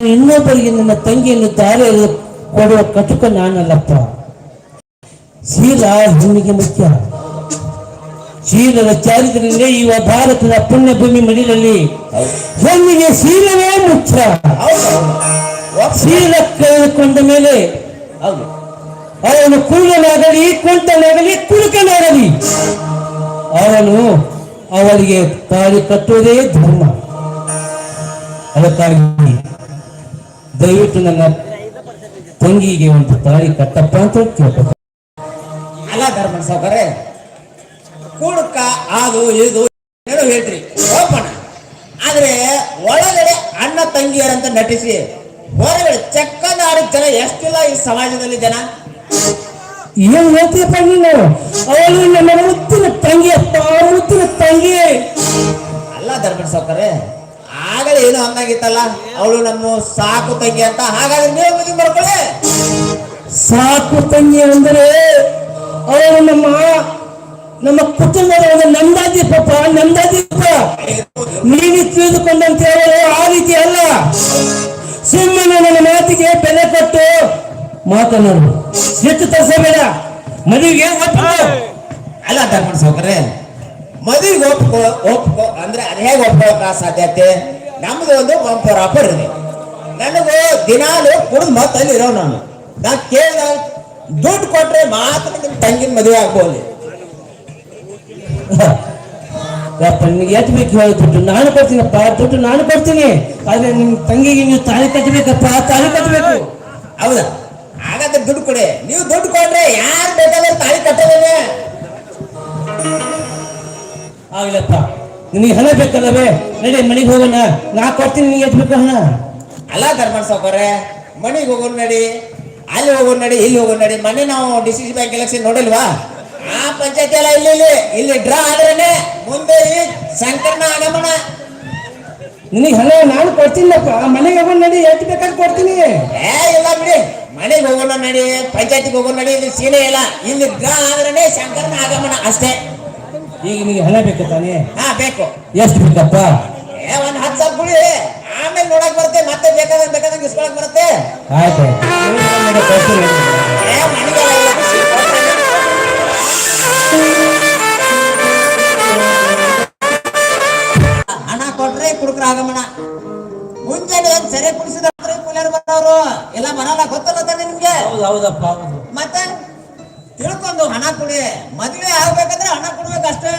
ಇನ್ನೊಬ್ಬರಿಗೆ ನನ್ನ ತಂಗಿಯನ್ನು ದಾರಿ ಕೊಡುವ ಕಟುಕ ನಾನಲ್ಲಪ್ಪ. ಶೀಲ ಹೆಣ್ಣಿಗೆ ಮುಖ್ಯ. ಶೀಲದ ಚಾರಿತ್ರದಿಂದ ಇವ ಭಾರತದ ಪುಣ್ಯ ಭೂಮಿ ಮಡಿಲಲ್ಲಿ ಹೆಣ್ಣಿಗೆ ಶೀಲವೇ ಮುಖ್ಯ. ಶೀಲ ಕಳೆದುಕೊಂಡ ಮೇಲೆ ಅವನು ಕುಳ್ಳನಾಗಲಿ ಕುಂಟನಾಗಲಿ ಕುಡುಕನಾಗಲಿ ಅವನು ಅವರಿಗೆ ತಾಳಿ ಕಟ್ಟುವುದೇ ಧರ್ಮ. ಅದಕ್ಕಾಗಿ ದಯವಿಟ್ಟು ನನ್ನ ತಂಗಿಗೆ ಒಂದು ತಾಳಿ ಕಟ್ಟಪ್ಪ ಅಂತ ಕೇಳ್ಕೊತ ಅಲ್ಲ ಧರ್ಮ ಸಾವುಕಾರೆ ಕುಡುಕ ಅದು ಇದು ಏನೋ ಹೇಳ್ರಿ ಓಪಣ ಆದ್ರೆ ಒಳಗಡೆ ಅಣ್ಣ ತಂಗಿಯರಂತ ನಟಿಸಿ ಹೊರಗಡೆ ಚಕ್ಕನಾಡಿದ ಜನ ಎಷ್ಟಿಲ್ಲ ಈ ಸಮಾಜದಲ್ಲಿ ಜನ? ಏನ್ ಹೇಳ್ತೀಯಪ್ಪ ನೀನು? ಅವಳು ನನ್ನ ಮುತ್ತಿನ ತಂಗಿಯಪ್ಪ ಅವಳ ಮುತ್ತಿನ ತಂಗಿ. ಅಲ್ಲ ಧರ್ಮ ಸಾವುಕಾರೆ ಆಗಲೇ ಏನು ಅಂದಾಗಿತ್ತಲ್ಲ? ಅವಳು ನಮ್ಮ ಸಾಕು ತಂಗಿ ಅಂತ. ಹಾಗಾದ್ರೆ ನೀವು ಮದುವೆ ಮಾಡ್ಕೊಳ್ಳಿ. ಸಾಕು ತಂಗಿ ಅಂದ್ರೆ ಅವಳು ನಮ್ಮ ನಮ್ಮ ಕುಟುಂಬದ ಒಂದು ನಂದಾದೀಪಪ್ಪ ನಂದಾದೀಪ ನೀನು ತಿಳಿದುಕೊಂಡಂತೆ ಅವಳು ಆ ರೀತಿ ಅಲ್ಲ. ಸುಮ್ಮನೆ ನನ್ನ ಮಾತಿಗೆ ಬೆಲೆ ಕೊಟ್ಟು ಮಾತನಾಡು. ಹೆಚ್ಚು ತರಿಸಬೇಡ. ಮದುವೆಗೆ ಒಪ್ಪಿಕೋ. ಅಲ್ಲ ಧರ್ಮ ಸೌಕರ್ಯ ಮದುವೆಗೆ ಒಪ್ಕೋ ಒಪ್ಕೋ ಅಂದ್ರೆ ಅದು ಹೇಗೆ ಒಪ್ಕೊಳ್ಳೋಕ ಸಾಧ್ಯತೆ ನಮ್ದು ಒಂದು ಬಂಪರ್ ಆಫರ್ ಇದೆ. ನನಗೆ ದಿನಾಲು ಕುಡಿದು ಮತ್ತಲ್ಲಿ ಇರೋ ನಾನು. ನಾ ಕೇಳಿದ ದುಡ್ಡು ಕೊಟ್ರೆ ಮಾತ್ರ ನಿಮ್ಮ ತಂಗಿನ ಮದುವೆ ಆಗ್ಬೋದು. ನಿನಗೆ ಎಷ್ಟು ಬೇಕು ಹೇಳಿ ದುಡ್ಡು? ನಾನು ಕೊಡ್ತೀನಪ್ಪ ದುಡ್ಡು ನಾನು ಕೊಡ್ತೀನಿ. ಆದ್ರೆ ನಿಮ್ ತಂಗಿಗೆ ನೀವು ತಾಳಿ ಕಟ್ಟಬೇಕಪ್ಪ ತಾಳಿ ಕಟ್ಟಬೇಕು ಹೌದಾ? ಹಾಗಾದ್ರೆ ದುಡ್ಡು ಕೊಡಿ. ನೀವು ದುಡ್ಡು ಕೊಟ್ರೆ ಯಾರು ಬೇಕಾದ್ರೆ ತಾಳಿ ಕಟ್ಟೋದೇ ಆಗ್ಲಪ್ಪ. ನಿನಗೆ ಹಣ ಬೇಕಲ್ಲವೇ ನಡಿ ಮನೆಗೆ ಹೋಗೋಣ. ನಾ ಕೊಡ್ತೀನಿ ನಿನಗೆ ಎಷ್ಟು ಬೇಕು ಹಣ. ಅಲ್ಲ ಧರ್ಮ ಸಾವುಕಾರೆ ಮನೆಗೆ ಹೋಗೋಣ ನಡಿ ಅಲ್ಲಿ ಹೋಗೋಣ ನಡಿ ಇಲ್ಲಿ ಹೋಗೋಣ ನಡಿ ಮನೆ ನಾವು D C C bank election ನೋಡಲ್ವಾ? ಆ ಪಂಚಾಯತಿ ಎಲ್ಲ ಇಲ್ಲಿ ಇಲ್ಲಿ ಇಲ್ಲಿ ಡ್ರಾ ಆದ್ರೇನೆ ಮುಂದೆ ಸಂಕರ್ಣ ಶಂಕರನ ಆಗಮನ. ನಿನಗೆ ಹಣ ನಾನು ಕೊಡ್ತೀನಪ್ಪ. ಮನೆಗೆ ಹೋಗೋಣ ನಡಿ ಎಷ್ಟು ಬೇಕಾದ್ರೆ ಕೊಡ್ತೀನಿ. ಏ ಇಲ್ಲ ಬಿಡಿ. ಮನೆಗೆ ಹೋಗೋಣ ನಡಿ ಪಂಚಾಯತಿಗೆ ಹೋಗೋಣ ನಡಿ ಇಲ್ಲಿ ಸೀನೆ ಇಲ್ಲ. ಇಲ್ಲಿ ಡ್ರಾ ಆದ್ರೇನೆ ಸಂಕರ್ಣ ಆಗಮನ ಅಷ್ಟೇ. ಈಗ ನಿಮಗೆ ಹಣ ಬೇಕು ತಾನೇ? ಹಾ ಬೇಕು. ಎಷ್ಟು ಬೇಕಪ್ಪ? ಏ ಒಂದ್ ಹತ್ತು ಸಾವಿರ ಬಿಡಿ ಆಮೇಲೆ ನೋಡಕ್ ಬರುತ್ತೆ ಮತ್ತೆ ಬೇಕಾದ್ರೆ ಬೇಕಾದಂಗ ಇಸ್ಕೊಳಕ್ ಬರುತ್ತೆ. ಆಯ್ತು ಏ ಇಲ್ಲ. ಹಣ ಕೊಟ್ರೆ ಕುಡುಕ್ರ ಆಗಮಣ ಮುಂಚೆ ಸೆರೆ ಕುಡಿಸಿದ್ರೆ ಕೂಲಿಯರ್ ಬರೋರು ಎಲ್ಲ ಬರಲ್ಲ ಗೊತ್ತಲ್ಲ ತಾನೆ ನಿಮ್ಗೆ? ಹೌದು ಹೌದಪ್ಪ ಹೌದು. ಮತ್ತೆ? ತಿಳ್ಕೊಂಡು ಹಣ ಕೊಡಿ. ಮದುವೆ ಆಗ್ಬೇಕಂದ್ರೆ ಹಣ ಕೊಡ್ಬೇಕಷ್ಟೇ